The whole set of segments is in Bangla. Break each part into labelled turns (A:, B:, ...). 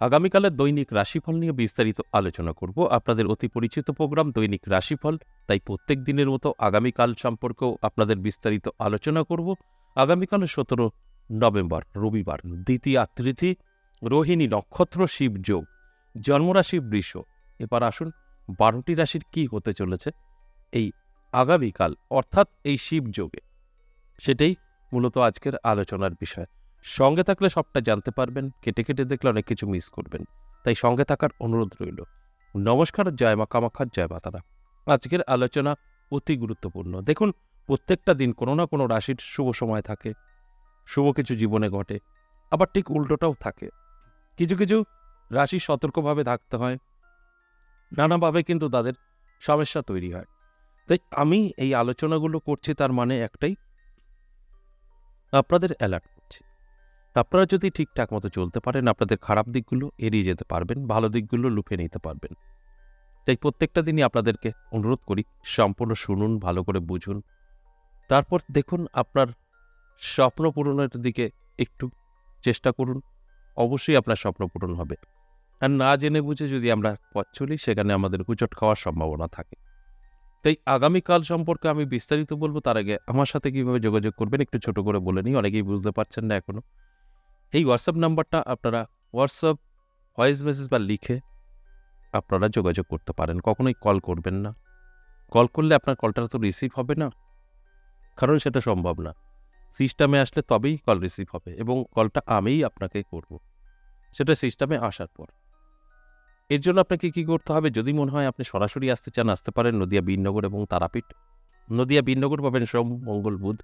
A: আগামীকালের দৈনিক রাশিফল নিয়ে বিস্তারিত আলোচনা করব। আপনাদের অতি পরিচিত প্রোগ্রাম দৈনিক রাশিফল, তাই প্রত্যেক দিনের মতো আগামীকাল সম্পর্কেও আপনাদের বিস্তারিত আলোচনা করব। আগামীকাল সতেরো নভেম্বর, রবিবার, দ্বিতীয় তৃতীয় রোহিণী নক্ষত্র শিব যোগ, জন্মরাশি বৃষ। এবার আসুন, বারোটি রাশির কি হতে চলেছে এই আগামীকাল, অর্থাৎ এই শিব যোগে? সেটাই মূলত আজকের আলোচনার বিষয়। সঙ্গে থাকলে সবটা জানতে পারবেন, কেটে কেটে দেখলে অনেক কিছু মিস করবেন। তাই সঙ্গে থাকার অনুরোধ রইল। নমস্কার, জয় মা কামাখ্যার জয় মাতারা আজকের আলোচনা অতি গুরুত্বপূর্ণ। দেখুন, প্রত্যেকটা দিন কোনো না কোনো রাশির শুভ সময় থাকে, শুভ কিছু জীবনে ঘটে, আবার ঠিক উল্টোটাও থাকে। কিছু কিছু রাশি সতর্কভাবে থাকতে হয়, নানাভাবে কিন্তু তাদের সমস্যা তৈরি হয়। তাই আমি এই আলোচনাগুলো করছি তার মানে একটাই, আপনাদের অ্যালার্ট আপনারা যদি ঠিকঠাক মতো চলতে পারেন, আপনাদের খারাপ দিকগুলো এড়িয়ে যেতে পারবেন, ভালো দিকগুলো লুফে নিতে পারবেন। তাই প্রত্যেকটা দিনই আপনাদেরকে অনুরোধ করি, সম্পূর্ণ শুনুন, ভালো করে বুঝুন। তারপর দেখুন, আপনার স্বপ্ন পূরণের দিকে একটু চেষ্টা করুন। অবশ্যই আপনার স্বপ্ন পূরণ হবে। আর না জেনে বুঝে যদি আমরা পথ চলি, সেখানে আমাদের হুচট খাওয়ার সম্ভাবনা থাকে। তাই আগামীকাল সম্পর্কে আমি বিস্তারিত বলব, তার আগে আমার সাথে কীভাবে যোগাযোগ করবেন, একটু ছোট করে বলে নিই, অনেকেই বুঝতে পারছেন না এখনও। এই হোয়াটসঅ্যাপ নাম্বারটা আপনারা হোয়াটসঅ্যাপ ভয়েস মেসেজ বা লিখে আপনারা যোগাযোগ করতে পারেন। কখনোই কল করবেন না। কল করলে আপনার কলটা তো রিসিভ হবে না। কারণ সেটা সম্ভব না। সিস্টেমে আসলে তবেই কল রিসিভ হবে এবং কলটা আমিই আপনাকে করব। সেটা সিস্টেমে আসার পর। এর জন্য আপনাকে কি করতে হবে? যদি মনে হয় আপনি সরাসরি আসতে চান, আসতে পারেন নদিয়া বীরনগর এবং তারাপীঠ। নদিয়া বীরনগর পাবেন সোম, মঙ্গল, বুধ।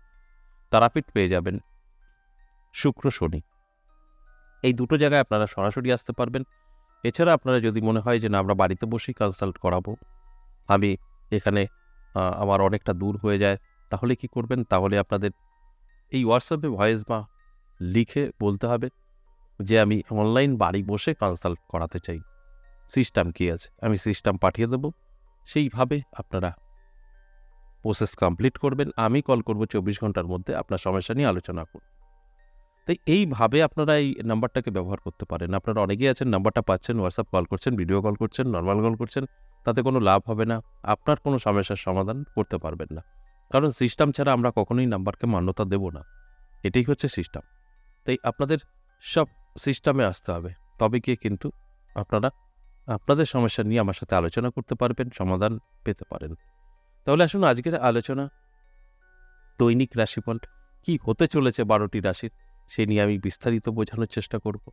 A: তারাপীঠ পেয়ে যাবেন শুক্র, শনি। এই দুটো জায়গায় আপনারা সরাসরি আসতে পারবেন। এছাড়া আপনারা যদি মনে হয় যে না, আমরা বাড়িতে বসেই কনসাল্ট করাবো, আমি এখানে আমার অনেকটা দূর হয়ে যায়, তাহলে কি করবেন? তাহলে আপনাদের এই হোয়াটসঅ্যাপে ভয়েস বা লিখে বলতে হবে যে, আমি অনলাইন বাড়ি বসে কনসাল্ট করাতে চাই। সিস্টেম কী আছে? আমি সিস্টেম পাঠিয়ে দেবো। সেইভাবে আপনারা প্রসেস কমপ্লিট করবেন। আমি কল করব চব্বিশ ঘণ্টার মধ্যে, আপনার সমস্যা নিয়ে আলোচনা করব। তাই এইভাবে আপনারা এই নাম্বারটাকে ব্যবহার করতে পারেন। আপনারা অনেকেই আছেন, নাম্বারটা পাচ্ছেন হোয়াটসঅ্যাপ কল করছেন ভিডিও কল করছেন নর্মাল কল করছেন, তাতে কোনো লাভ হবে না। আপনার কোনো সমস্যার সমাধান করতে পারবেন না। কারণ সিস্টেম ছাড়া আমরা কখনোই নাম্বারকে মান্যতা দেব না। এটাই হচ্ছে সিস্টেম তাই আপনাদের সব সিস্টেমে আসতে হবে। তবে গিয়ে কিন্তু আপনারা আপনাদের সমস্যা নিয়ে আমার সাথে আলোচনা করতে পারবেন, সমাধান পেতে পারেন। তাহলে আসুন, আজকের আলোচনা দৈনিক রাশিফল কি হতে চলেছে বারোটি রাশির? সে নিয়ে আমি বিস্তারিত বোঝানোর চেষ্টা করব।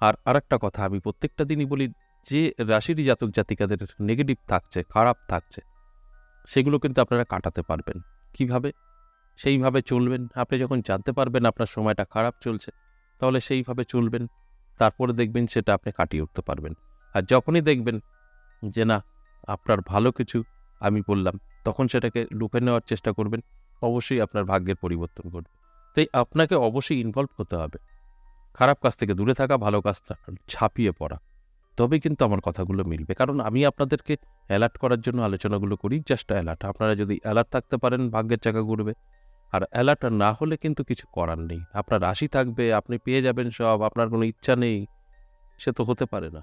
A: আর আরেকটা কথা, আমি প্রত্যেকটা দিনই বলি, যে রাশিরই জাতক জাতিকাদের নেগেটিভ থাকছে, খারাপ থাকছে, সেগুলো কিন্তু আপনারা কাটাতে পারবেন। কীভাবে? সেইভাবে চলবেন। আপনি যখন জানতে পারবেন আপনার সময়টা খারাপ চলছে, তাহলে সেইভাবে চলবেন। তারপরে দেখবেন সেটা আপনি কাটিয়ে উঠতে পারবেন। আর যখনই দেখবেন যে না, আপনার ভালো কিছু আমি বললাম, তখন সেটাকে লুপে নেওয়ার চেষ্টা করবেন। অবশ্যই আপনার ভাগ্যের পরিবর্তন ঘটবে। তাই আপনাকে অবশ্যই ইনভলভ হতে হবে। খারাপ কাজ থেকে দূরে থাকা, ভালো কাজটা ছাপিয়ে পড়া। তবে কিন্তু আমার কথাগুলো মিলবে। কারণ আমি আপনাদেরকে অ্যালার্ট করার জন্য আলোচনাগুলো করি জাস্ট অ্যালার্ট আপনারা যদি অ্যালার্ট থাকতে পারেন, ভাগ্যের চাকা ঘুরবে। আর অ্যালার্ট না হলে কিন্তু কিছু করার নেই। আপনার রাশি থাকবে, আপনি পেয়ে যাবেন সব, আপনার কোনো ইচ্ছা নেই, সে তো হতে পারে না।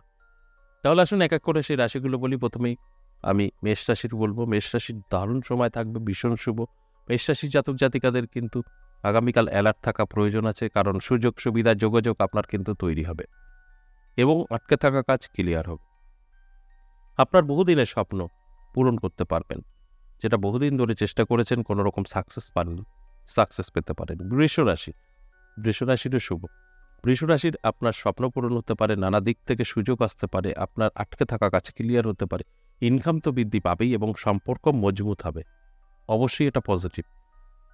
A: তাহলে আসুন এক এক করে সেই রাশিগুলো বলি। প্রথমেই আমি মেষ রাশির বলব। মেষ রাশির দারুণ সময় থাকবে, ভীষণ শুভ। মেষ রাশির জাতক জাতিকাদের কিন্তু আগামীকাল অ্যালার্ট থাকা প্রয়োজন আছে, কারণ সুযোগ সুবিধা যোগাযোগ আপনার কিন্তু তৈরি হবে এবং আটকে থাকা কাজ ক্লিয়ার হবে। আপনার বহুদিনের স্বপ্ন পূরণ করতে পারবেন, যেটা বহুদিন ধরে চেষ্টা করেছেন কোনো রকম সাকসেস পাননি সাকসেস পেতে পারেন বৃষ রাশি, বৃষ রাশিরও শুভ। বৃষ রাশির আপনার স্বপ্ন পূরণ হতে পারে, নানা দিক থেকে সুযোগ আসতে পারে, আপনার আটকে থাকা কাজ ক্লিয়ার হতে পারে। ইনকাম তো বৃদ্ধি পাবেই এবং সম্পর্ক মজবুত হবে। অবশ্যই এটা পজিটিভ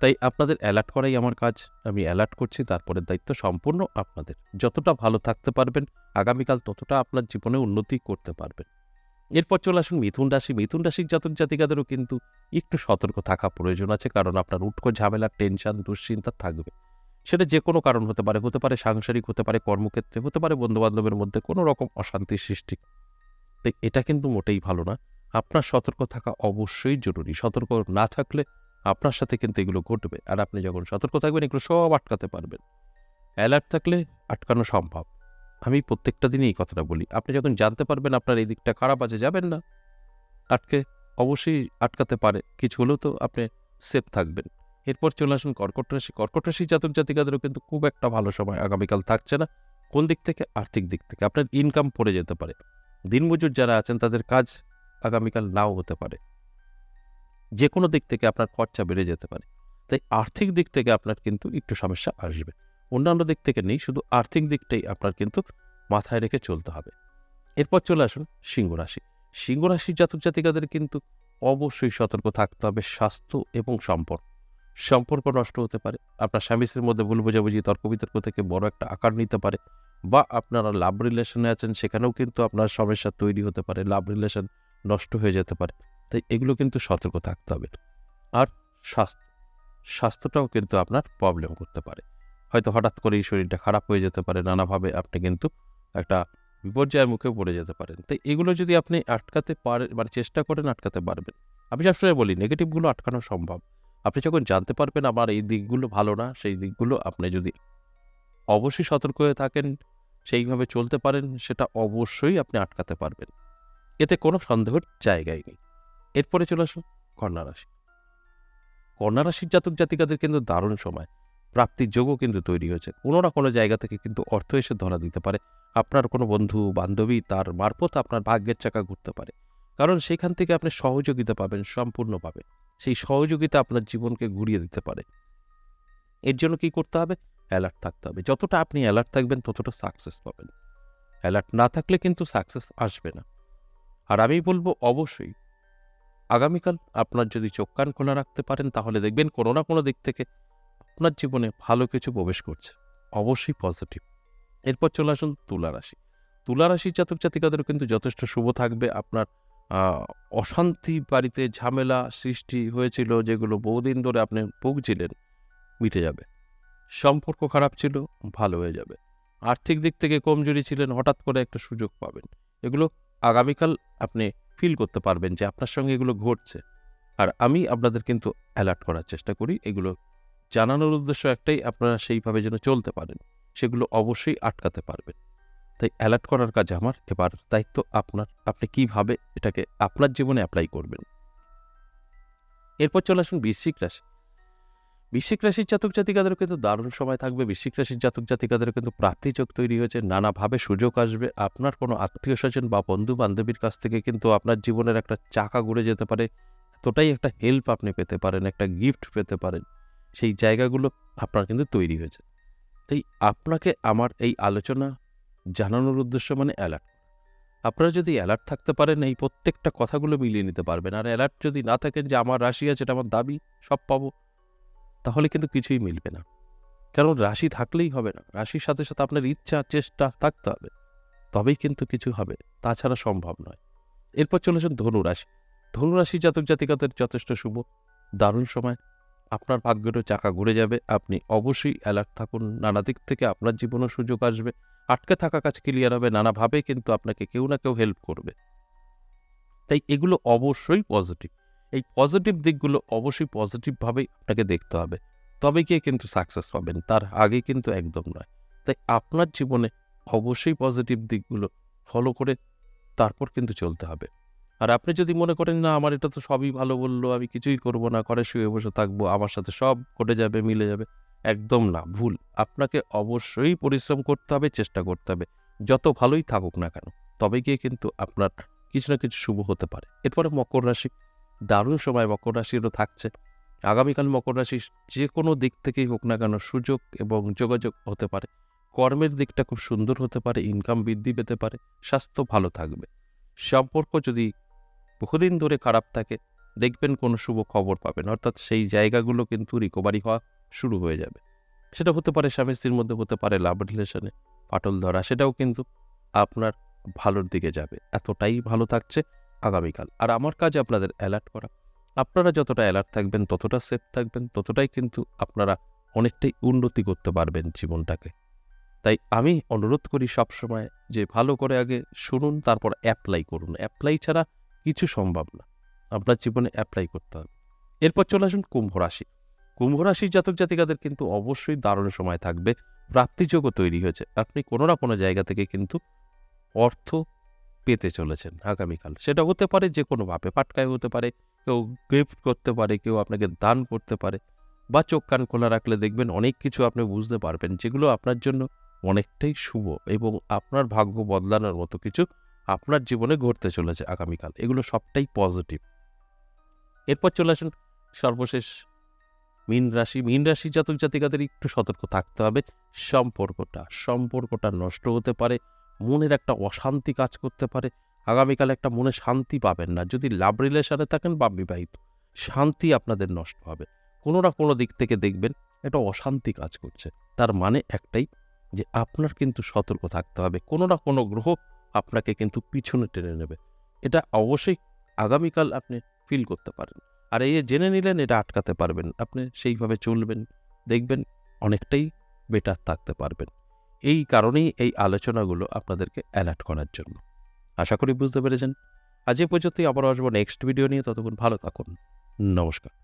A: তাই আপনাদের অ্যালার্ট করাই আমার কাজ। আমি অ্যালার্ট করছি তারপরের দায়িত্ব সম্পূর্ণ আপনাদের। যতটা ভালো থাকতে পারবেন, আগামীকাল ততটা আপনার জীবনে উন্নতি করতে পারবেন। এরপর চলে আসুন মিথুন রাশি। মিথুন রাশির জাতক জাতিকাদেরও কিন্তু একটু সতর্ক থাকা প্রয়োজন আছে, কারণ আপনার উৎকো ঝামেলা টেনশন দুশ্চিন্তা থাকবে। সেটা যে কোনো কারণ হতে পারে হতে পারে সাংসারিক, হতে পারে কর্মক্ষেত্রে, হতে পারে বন্ধুবান্ধবের মধ্যে কোনো রকম অশান্তির সৃষ্টি। তাই এটা কিন্তু মোটেই ভালো না। আপনার সতর্ক থাকা অবশ্যই জরুরি। সতর্ক না থাকলে আপনার সাথে কিন্তু এগুলো ঘটবে। আর আপনি যখন সতর্ক থাকবেন, এগুলো সব আটকাতে পারবেন। অ্যালার্ট থাকলে আটকানো সম্ভব। আমি প্রত্যেকটা দিনই এই কথাটা বলি। আপনি যখন জানতে পারবেন আপনার এই দিকটা খারাপ আছে, যাবেন না। আটকে অবশ্যই আটকাতে পারে। কিছু হলেও তো আপনি সেফ থাকবেন। এরপর চলে আসুন কর্কট রাশি। কর্কট রাশি জাতক জাতিকাদেরও কিন্তু খুব একটা ভালো সময় আগামীকাল থাকছে না। কোন দিক থেকে? আর্থিক দিক থেকে। আপনার ইনকাম পড়ে যেতে পারে। দিনমজুর যারা আছেন, তাদের কাজ আগামীকাল নাও হতে পারে। যে কোনো দিক থেকে আপনার খরচা বেড়ে যেতে পারে। তাই আর্থিক দিক থেকে আপনার কিন্তু একটু সমস্যা আসবে। অন্যান্য দিক থেকে নেই, শুধু আর্থিক দিকটাই আপনার কিন্তু মাথায় রেখে চলতে হবে। এরপর চলে আসুন সিংহ রাশি। সিংহ রাশির জাতক জাতিকাদের কিন্তু অবশ্যই সতর্ক থাকতে হবে স্বাস্থ্য এবং সম্পর্ক। সম্পর্ক নষ্ট হতে পারে, আপনার স্বামী স্ত্রীর মধ্যে ভুল বোঝাবুঝি তর্ক বিতর্ক থেকে বড় একটা আকার নিতে পারে বা আপনারা লাভ রিলেশনে আছেন, সেখানেও কিন্তু আপনার সমস্যা তৈরি হতে পারে লাভ রিলেশন নষ্ট হয়ে যেতে পারে। তাই এগুলো কিন্তু সতর্ক থাকতে হবে। আর স্বাস্থ্য, স্বাস্থ্যটাও কিন্তু আপনার প্রবলেম করতে পারে। হয়তো হঠাৎ করেই শরীরটা খারাপ হয়ে যেতে পারে, নানাভাবে আপনি কিন্তু একটা বিপর্যয়ের মুখে পড়ে যেতে পারেন। তাই এগুলো যদি আপনি আটকাতে পারেন মানে চেষ্টা করেন আটকাতে পারবেন। আমি সবসময় বলি নেগেটিভগুলো আটকানো সম্ভব। আপনি যখন জানতে পারবেন আমার এই দিকগুলো ভালো না, সেই দিকগুলো আপনি যদি অবশ্যই সতর্ক হয়ে থাকেন, সেইভাবে চলতে পারেন, সেটা অবশ্যই আপনি আটকাতে পারবেন। এতে কোনো সন্দেহের জায়গাই নেই। এরপরে চলে আসুন কন্যা রাশি। কন্যা রাশির জাতক জাতিকাদের কিন্তু দারুণ সময়। প্রাপ্তির যোগও কিন্তু তৈরি হয়েছে। কোনো না কোনো জায়গা থেকে কিন্তু অর্থ এসে ধরা দিতে পারে। আপনার কোনো বন্ধু, বান্ধবী, তার মারফত আপনার ভাগ্যের চাকা ঘুরতে পারে। কারণ সেখান থেকে আপনি সহযোগিতা পাবেন সম্পূর্ণভাবে সেই সহযোগিতা আপনার জীবনকে ঘুরিয়ে দিতে পারে। এর জন্য কি করতে হবে? অ্যালার্ট থাকতে হবে। যতটা আপনি অ্যালার্ট থাকবেন, ততটা সাকসেস পাবেন। অ্যালার্ট না থাকলে কিন্তু সাকসেস আসবে না। আর আমি বলব অবশ্যই আগামীকাল আপনার যদি চোখ কান খোলা রাখতে পারেন, তাহলে দেখবেন কোনো না কোনো দিক থেকে আপনার জীবনে ভালো কিছু প্রবেশ করছে। অবশ্যই পজিটিভ এরপর চলে আসুন তুলা রাশি। তুলা রাশির জাতক জাতিকাদেরও কিন্তু যথেষ্ট শুভ থাকবে। আপনার অশান্তি বাড়িতে ঝামেলা সৃষ্টি হয়েছিল, যেগুলো বহুদিন ধরে আপনি ভুগছিলেন, মিটে যাবে। সম্পর্ক খারাপ ছিল, ভালো হয়ে যাবে। আর্থিক দিক থেকে কমজোরি ছিলেন, হঠাৎ করে একটা সুযোগ পাবেন। এগুলো আগামীকাল আপনি ফিল করতে পারবেন যে আপনার সঙ্গে এগুলো ঘটছে। আর আমি আপনাদের কিন্তু অ্যালার্ট করার চেষ্টা করি, এগুলো জানানোর উদ্দেশ্য একটাই, আপনারা সেইভাবে যেন চলতে পারেন, সেগুলো অবশ্যই আটকাতে পারবেন। তাই অ্যালার্ট করার কাজ আমার, এবার দায়িত্ব আপনার, আপনি কীভাবে এটাকে আপনার জীবনে অ্যাপ্লাই করবেন। এরপর চলে আসুন বৃশ্চিক রাশি। বৃশ্চিক রাশির জাতক জাতিকাদের কিন্তু দারুণ সময় থাকবে। বৃশ্চিক রাশির জাতক জাতিকাদের কিন্তু প্রাপ্তি যোগ তৈরি হয়েছে, নানাভাবে সুযোগ আসবে। আপনার কোনো আত্মীয় স্বজন বা বন্ধু বান্ধবীর কাছ থেকে কিন্তু আপনার জীবনের একটা চাকা ঘুরে যেতে পারে। এতটাই একটা হেল্প আপনি পেতে পারেন, একটা গিফট পেতে পারেন। সেই জায়গাগুলো আপনার কিন্তু তৈরি হয়েছে। তাই আপনাকে আমার এই আলোচনা জানানোর উদ্দেশ্য মানে অ্যালার্ট আপনারা যদি অ্যালার্ট থাকতে পারেন, এই প্রত্যেকটা কথাগুলো মিলিয়ে নিতে পারবেন। আর অ্যালার্ট যদি না থাকেন যে, আমার রাশি আছে, এটা আমার দাবি, সব পাবো। তাহলে কিন্তু কিছুই মিলবে না। কারণ রাশি থাকলেই হবে না। রাশির সাথে সাথে আপনার ইচ্ছা, চেষ্টা থাকতে হবে। তবেই কিন্তু কিছু হবে। তাছাড়া সম্ভব নয়। এরপর চলেছেন ধনু রাশি ধনু রাশি জাতক জাতিকাদের যথেষ্ট শুভ। দারুণ সময়। আপনার ভাগ্যেরও চাকা ঘুরে যাবে। আপনি অবশ্যই অ্যালার্ট থাকুন। নানা দিক থেকে আপনার জীবনেও সুযোগ আসবে। আটকে থাকা কাজ ক্লিয়ার হবে। নানাভাবে কিন্তু আপনাকে কেউ না কেউ হেল্প করবে। তাই এগুলো অবশ্যই পজিটিভ এই পজিটিভ দিকগুলো অবশ্যই পজিটিভভাবেই আপনাকে দেখতে হবে। তবে গিয়ে কিন্তু সাকসেস পাবেন, তার আগে কিন্তু একদম নয়। তাই আপনার জীবনে অবশ্যই পজিটিভ দিকগুলো ফলো করে তারপর কিন্তু চলতে হবে। আর আপনি যদি মনে করেন, না, আমার এটা তো সবই ভালো বলল, আমি কিছুই করব না করে শুয়ে বসে থাকব, আমার সাথে সব ঘটে যাবে, মিলে যাবে, একদম না, ভুল। আপনাকে অবশ্যই পরিশ্রম করতে হবে, চেষ্টা করতে হবে। যত ভালোই থাকুক না কেন, তবে গিয়ে কিন্তু আপনার কিছু না কিছু শুভ হতে পারে। এরপরে মকর রাশি দারুণ সময় মকর রাশিরও থাকছে। আগামীকাল মকর রাশি যে কোনো দিক থেকেই হোক না কেন সুযোগ এবং যোগাযোগ হতে পারে। কর্মের দিকটা খুব সুন্দর হতে পারে ইনকাম বৃদ্ধি পেতে পারে, স্বাস্থ্য ভালো থাকবে। সম্পর্ক যদি বহুদিন ধরে খারাপ থাকে, দেখবেন কোনো শুভ খবর পাবেন, অর্থাৎ সেই জায়গাগুলো কিন্তু রিকভারি হওয়া শুরু হয়ে যাবে। সেটা হতে পারে স্বামী স্ত্রীর মধ্যে, হতে পারে লাভ রিলেশনে ফাটল ধরা, সেটাও কিন্তু আপনার ভালোর দিকে যাবে। এতটাই ভালো থাকছে আগামীকাল। আর আমার কাজ আপনাদের অ্যালার্ট করা। আপনারা যতটা অ্যালার্ট থাকবেন, ততটা সেফ থাকবেন, ততটাই কিন্তু আপনারা অনেকটাই উন্নতি করতে পারবেন জীবনটাকে। তাই আমি অনুরোধ করি সবসময় যে ভালো করে আগে শুনুন, তারপর অ্যাপ্লাই করুন। অ্যাপ্লাই ছাড়া কিছু সম্ভব না। আপনার জীবনে অ্যাপ্লাই করতে হবে। এরপর চলে আসুন কুম্ভ রাশি। কুম্ভ রাশির জাতক জাতিকাদের কিন্তু অবশ্যই দারুণ সময় থাকবে। প্রাপ্তিযোগও তৈরি হয়েছে। আপনি কোনো না কোনো জায়গা থেকে কিন্তু অর্থ পেতে চলেছেন আগামীকাল। সেটা হতে পারে যে কোনোভাবে পাটকায় হতে পারে, কেউ গিফট করতে পারে, কেউ আপনাকে দান করতে পারে বা চোখ কান খোলা রাখলে দেখবেন অনেক কিছু আপনি বুঝতে পারবেন যেগুলো আপনার জন্য অনেকটাই শুভ এবং আপনার ভাগ্য বদলানোর মতো কিছু আপনার জীবনে ঘটতে চলেছে আগামীকাল। এগুলো সবটাই পজিটিভ এরপর চলে আসুন সর্বশেষ মীন রাশি। মীন রাশি জাতক জাতিকাদের একটু সতর্ক থাকতে হবে। সম্পর্কটা সম্পর্কটা নষ্ট হতে পারে। মনের একটা অশান্তি কাজ করতে পারে। আগামীকাল একটা মনে শান্তি পাবেন না। যদি লাভ রিলেশনে থাকেন বা বিবাহিত, শান্তি আপনাদের নষ্ট হবে। কোনো না কোনো দিক থেকে দেখবেন একটা অশান্তি কাজ করছে। তার মানে একটাই যে আপনার কিন্তু সতর্ক থাকতে হবে। কোনো না কোনো গ্রহ আপনাকে কিন্তু পিছনে টেনে নেবে। এটা অবশ্যই আগামীকাল আপনি ফিল করতে পারেন। আর এই জেনে নিলেন, এটা আটকাতে পারবেন। আপনি সেইভাবে চলবেন, দেখবেন অনেকটাই বেটার থাকতে পারবেন। এই কারণেই এই আলোচনাগুলো আপনাদেরকে অ্যালার্ট করার জন্য। আশা করি বুঝতে পেরেছেন। আজ এ পর্যন্তই আবার আসব নেক্সট ভিডিও নিয়ে। ততক্ষণ ভালো থাকুন। নমস্কার।